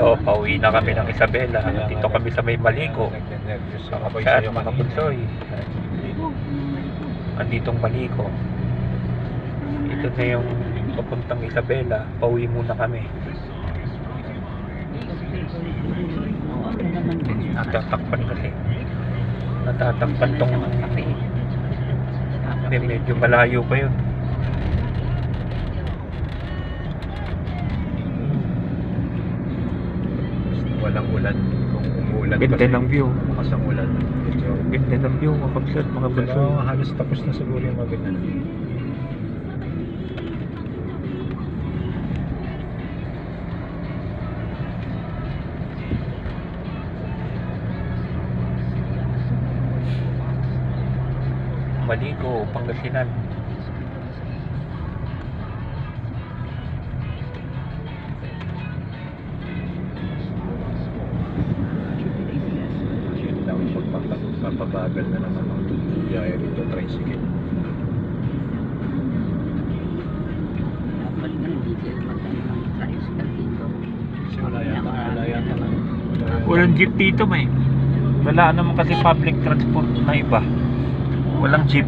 Ito, pauwi na kami ng Isabela. Dito kami sa may. Nagnenervyos Mga kapsat, mga bunsoy. Anditong Maliko. Ito na yung papuntang Isabela. Pauwi muna kami. Natatakpan kasi. Natatakpan tong... Hindi, medyo malayo pa yun. Walang ulan. Kung umuulan Ganda ng view. bukas ang ulan. Medyo, Ganda ng view, mga kapsat, mga pero bunsoy. halos tapos na siguro yung mga ganyan. Maliko, Pangasinan. Pagpapabagal na naman ang biyahe rito, tricycle. Dapat nga hindi magkano ng tricycle dito. Yata, wala yata na. yata- Walang jeep dito, may. Wala naman kasi public transport na iba. Walang jeep.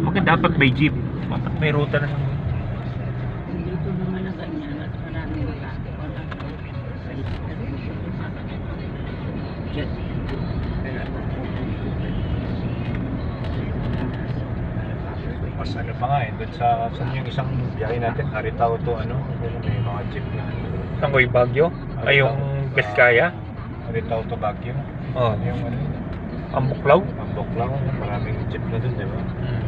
Maganda dapat may jeep. Dapat may ruta na. Dito naman na ganyan at maraming wala. Wala. Tricycle dito. Jet. Mas ano pa nga eh, doon sa, saan yung isang biyahe natin, Haritao to ano, ano, may mga jeep na. Saan ko yung Baguio? Ay, yung Vizcaya? Haritao to Baguio. Oh, Ano yung ano, ang Buklaw? ang Buklaw, maraming jeep na doon, di ba? Hmm.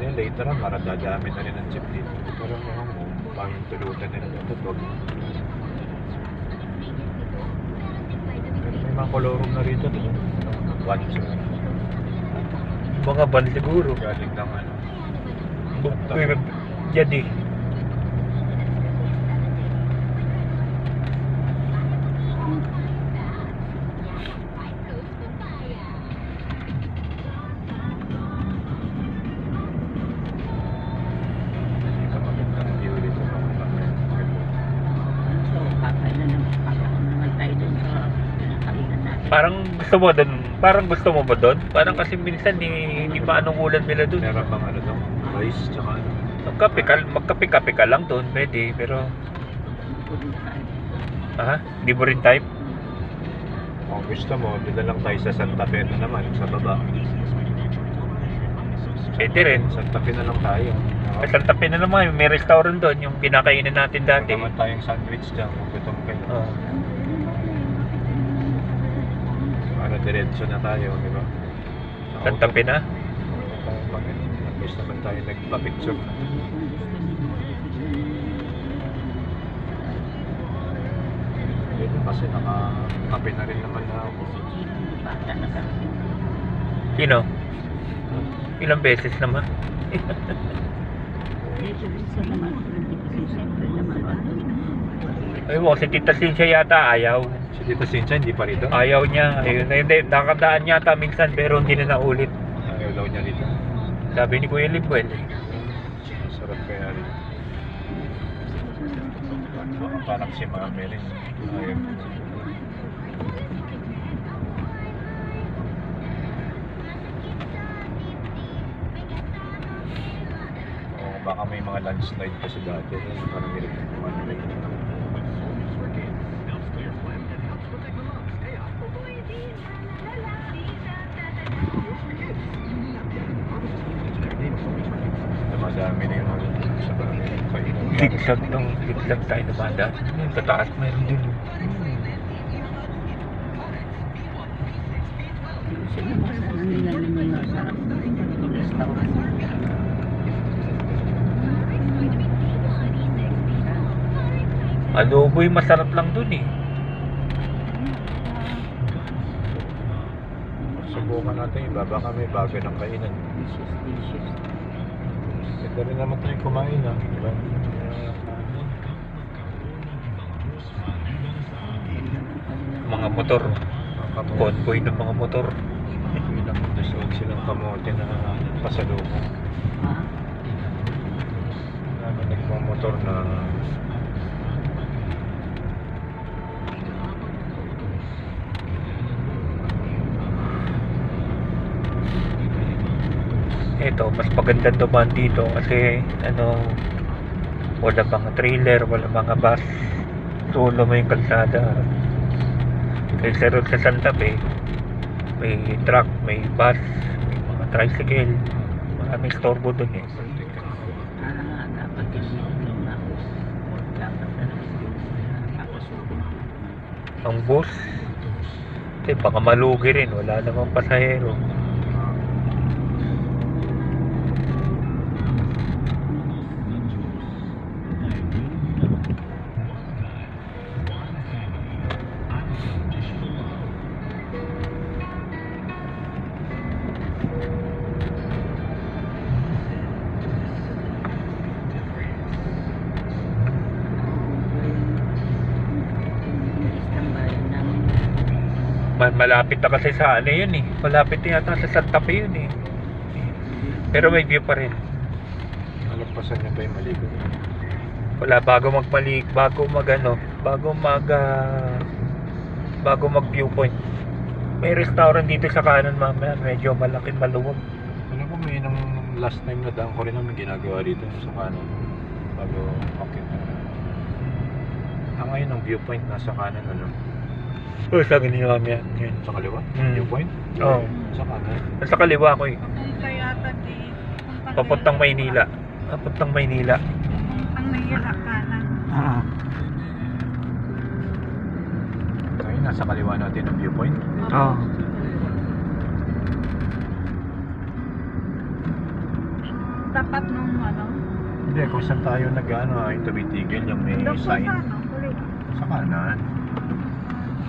Then later on, maradadami na rin ang jeep dito. Pero ano mo, panging tulutan nila dito, wag. Pero may mga kolorum na rito, di ba? One Mga Baka siguro. Galing ng ano. Jadi. Parang gusto mo din Parang gusto mo ba doon? Parang kasi minsan ni hindi pa anong ulan nila doon. Meron bang ano doon? Rice, tsaka ano? Magkape ka, magkape-kape ka lang doon, pwede. Pero, Pwede tayo. ah, di mo rin type? Kung gusto mo, doon na lang tayo sa Santa Fe na naman, sa baba. Pwede rin. Santa Fe na lang tayo. Sa Santa Fe na naman, may restaurant doon, yung pinakainan natin dati. naman tayong sandwich dyan kung gutom kayo. Oh. Para diretso na tayo, di ba? Fe na? Pag at least naman tayo nagpa-picture. Yun, kasi nakakape na rin naman na ako. Sino? Ilang beses? Dito naman. Ay, mo, si Tita Cynthia yata ayaw. Si Tita Cynthia, hindi pa rito? Ayaw niya. Ayun, hindi, nakadaan yata minsan pero hindi na naulit. Ayaw daw niya rito. Sabi ni Kuya Libuel. Masarap kaya rin. Baka parang si Mami rin. Ayaw. Baka may mga landslide kasi dati. eh, Parang niligyan ko ano Zigzag tong zigzag tayo dumadaan. Yung tataas meron din. Nila naman masarap lang dun eh. Subukan natin iba. Baka may bago ng kainan. Dishes, dishes. Ganda rin naman tayong kumain ha. Diba? mga motor. Convoy ng mga motor. Bilang nasuog silang kamote na pasalubong. Marami nagmamotor na ito mas maganda dumaan dito kasi ano wala mga trailer wala mga bus solo mo yung kalsada Kaysa ron sa Santa Fe, may truck, may bus, may mga tricycle. Maraming storbo dun eh. Ang bus, eh, baka malugi rin, wala namang pasahero. Malapit na kasi sa ano yun eh. Malapit na yata sa Santa Fe yun eh. Pero may view pa rin. Nalagpasan niya pa yung maligo. Wala bago magmalik, bago mag ano, bago mag ah, bago mag viewpoint. May restaurant dito sa kanan mamaya, medyo malaki maluwag. Ano ko may nung last time na daan ko rin namin ginagawa dito sa kanan. Bago okay. Ang ngayon ang viewpoint nasa kanan ano? Oh, sa ganyan mamaya. Yun. Sa kaliwa? Mm. Viewpoint? Oo. Sa kanan. Nasa kaliwa ko eh. Papunta yata di. Papuntang Maynila. Papuntang Maynila. Papuntang Maynila kanan. Ah. Ngayon nasa kaliwa natin ang viewpoint. Oo. Tapat nung ano. Hindi, kung saan tayo nag ano, ay tumitigil yung may Doon sign. sa ano. Sa kanan.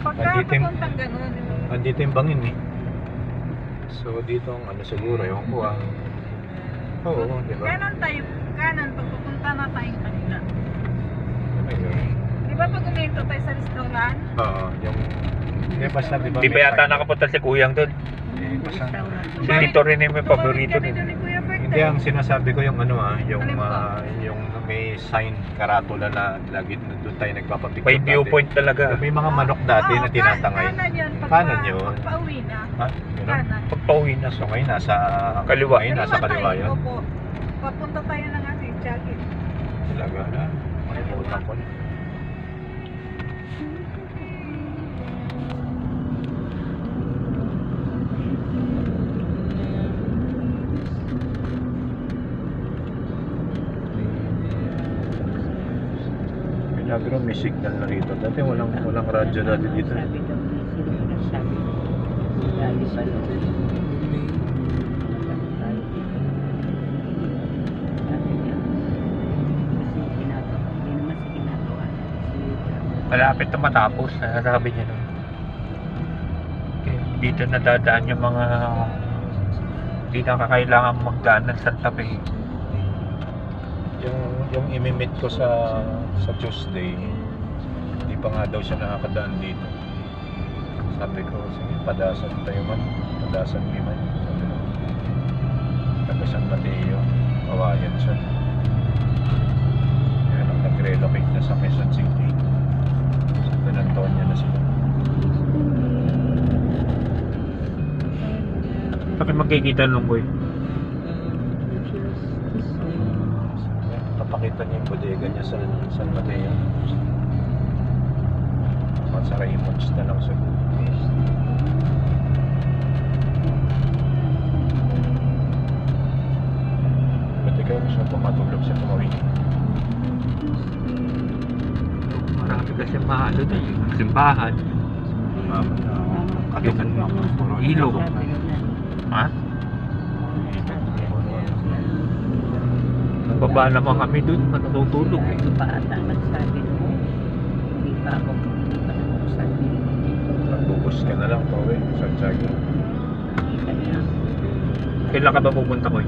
Pagka yung- papuntang ganun. Andito yung bangin eh. So dito ang ano siguro, yung ko ang... Oo, di ba? Kanan tayo. Kanan pag pupunta na tayong kanila. Ayun. Di ba pag uminto tayo sa restaurant? Oo, yung... Hindi, basta di ba Di ba may yata nakapunta si Kuyang doon? Eh, basta... Si Tito rin yung may paborito Tumawid doon Hindi, ang sinasabi ko yung ano ah, yung, ah, yung may sign karatula na lagi na doon tayo nagpapapicture May viewpoint talaga. May mga manok dati na tinatangay. Kanan yun. Pag, Kanan yun. Pag pauwi na. Ha? Yun? Kanan. Pagpauwi na. So ngayon nasa... Kaliwa. Ngayon nasa kaliwa tayo, yun. Opo. Papunta tayo ng ano, eh, Chagit. Talaga na. Makalimutan ko na. Milagro may signal na rito. Dati walang walang radyo dati dito. Sabi sabi. Sabi Malapit na matapos. Sabi niya nun. Eh, Dito na dadaan yung mga hindi na kakailangan magdaan ng Santa Fe. Yung yung imimit ko sa sa Tuesday, hindi pa nga daw siya nakakadaan dito. Sabi ko, sige, padasan tayo man. Padasan mi man. Sabi ko, taga San Mateo, kawayan siya. Kaya nang nag-relocate na sa Quezon City, sa San Antonio na sila. Bakit magkikita nung boy? Papakita niya yung bodega niya sa San Mateo. At sa Raymonds na lang siguro. Ba't ikaw gusto mo matulog sa tumawin? Marami kasi mahalo na yung simbahan. Mama na katikan mo. Puro Ilog. Ha? Baba naman kami dun, matutulog eh. Ito pa ata nagsabi mo. Hindi pa ako, hindi pa ako sabi. Magbubus ka na lang, Towe. Sa Tiago. Nakita niya. Kailan ka ba pupunta ko?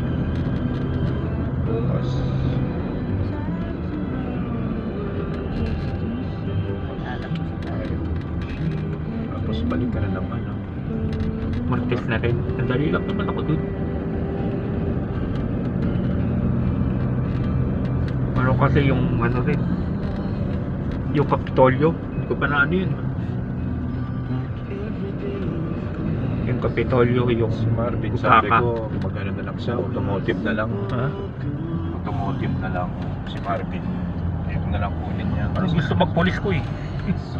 Bukas. Lalabas tayo. Tapos balik ka na naman. No? Martes na rin. Sandali lang naman ako dun. Ano kasi yung ano rin. Yung Kapitolyo. Hindi ko pa na ano yun. Yung Kapitolyo, yung Si Marvin, sabi ko, magano na lang siya, automotive na lang. Ha? Automotive na lang si Marvin. Yung na lang kunin niya. Ano gusto magpulis ko eh.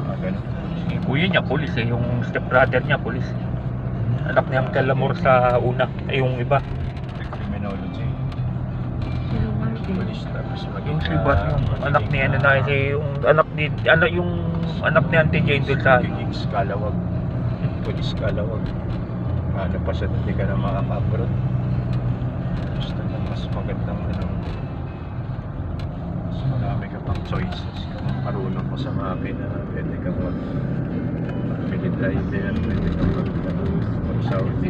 Ah, ganun. Si kuya niya, pulis eh. Yung stepbrother niya, pulis. Anak niya ang kalamor sa una. Ay, yung iba. Police tapos maging... Yung si Bat, yung anak ni ano na, si, yung anak ni, ano, yung anak ni Auntie Jane doon sa, Magiging skalawag. Police skalawag. Ano pa siya, hindi ka na makaka-abroad. Gusto na mas magandang ano. Mas marami ka pang choices. Kung marunong mo sa makina, pwede ka mag pili driver, pwede ka mag ano, Saudi.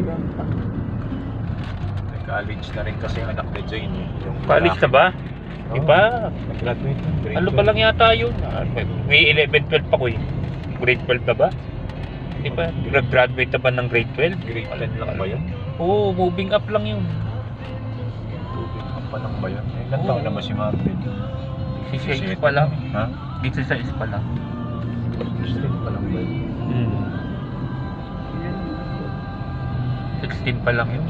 College na rin kasi ang anak ni Jane. Yung college na ba? Oo. Iba? Nag-graduate na. grade Ano 12. pa lang yata yun? Ah, May 11, 12 pa ko eh. Grade 12 na ba? Di ba? Nag-graduate na ba ng grade 12? Grade 10 lang ba yun? Oo, moving up lang yun. Tubig ka pa lang ba yun? Eh, Ilan Oo. taon na ba si Marvin? Si 6 pa lang. Ha? Dito sa is pa lang. 16 pa lang ba yun? Hmm. 16 pa lang yun.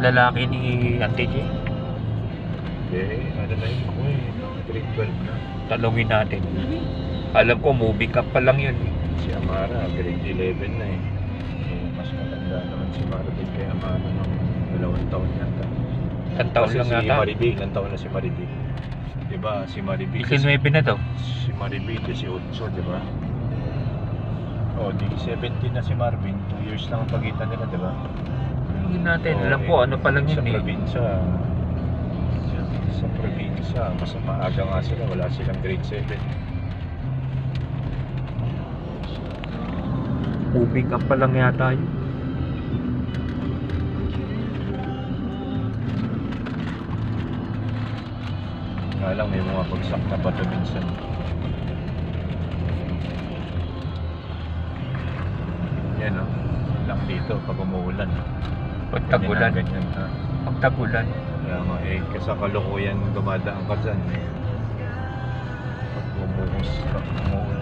Lalaki ni Auntie J. Eh, ano na yun ako eh. Grade 12 na. Talungin natin. Alam ko, moving up pa lang yun. Si Amara, grade 11 na eh. eh mas matanda naman si Marvin kay Amara ng dalawang taon yata. Isang taon lang si yata. Maribi, ilang taon na si Maribi? Diba, si Maribi. kasi- 19 na to. Si Maribi, 18, di ba? Oh, di 17 na si Marvin. 2 years lang ang pagitan nila, di ba? Talungin natin. Oo, Alam ko, ano pa lang Sa yun eh. probinsya, sa probinsya, mas maaga nga sila, wala silang grade 7. Moving up pa lang yata yun. Nga lang, may mga bagsak na bato minsan. Yan o, lang dito pag umuulan. Pag tagulan. Ganyan, ganyan, ha? Pag tagulan. Kaya nga eh, kasi kalukuyan dumadaan ka dyan eh. Pag pag umuulan